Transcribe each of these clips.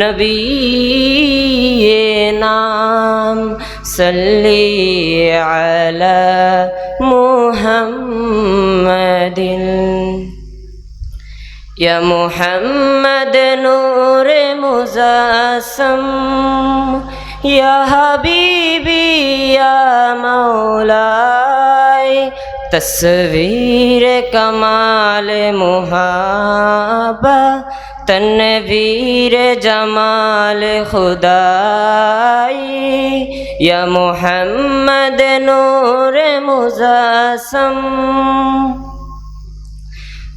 نبی نام صلی علی محمد یا محمد نور مزاسم یا حبیبی یا مولائی تصویر کمال محابہ তনবীর জমাল খুদাই ইয়া মোহাম্মদ নূর মুজাসম।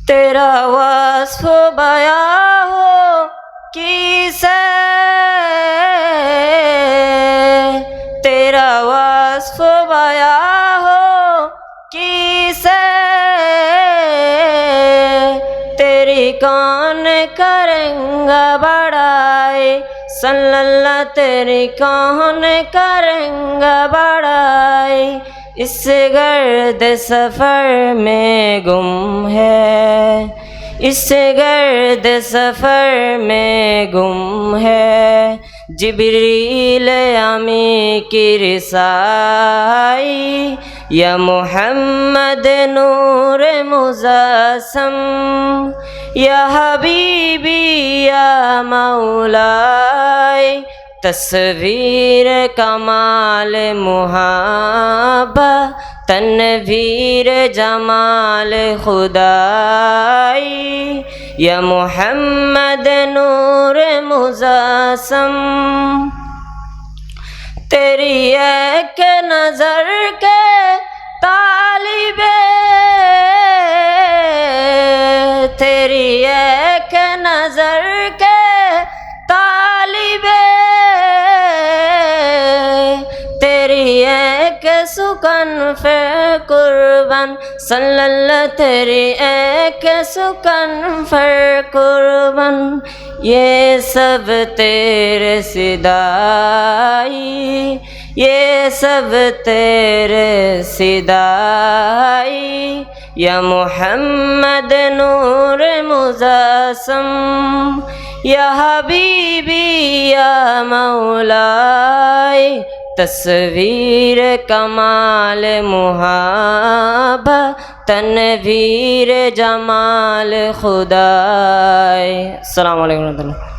তেরা ওয়াসফ کون کریں گا بڑائی؟ صلی اللہ تیری کون کریں گا بڑائی۔ اس گرد سفر میں گم ہے۔ اس گرد سفر میں گم ہے۔ جبریل امی کی رسائی۔ یا محمد نور مزاسم یا حبیبی، یا مولائی، تصویر کمال محابہ تنویر جمال خدائی، یا محمد نور مزاسم تیری ایک نظر تیری ایک نظر کے طالب تیری ایک سکن فر قربان، صلی اللہ تیری ایک سکن فر قربان۔ یہ سب تیرے صدائی یہ سب تیرے صدائی یا محمد نور مزاسم یا حبیبی یا مولائی تصویر کمال محابہ تنویر جمال خدائے السلام علیکم ورحمۃ اللہ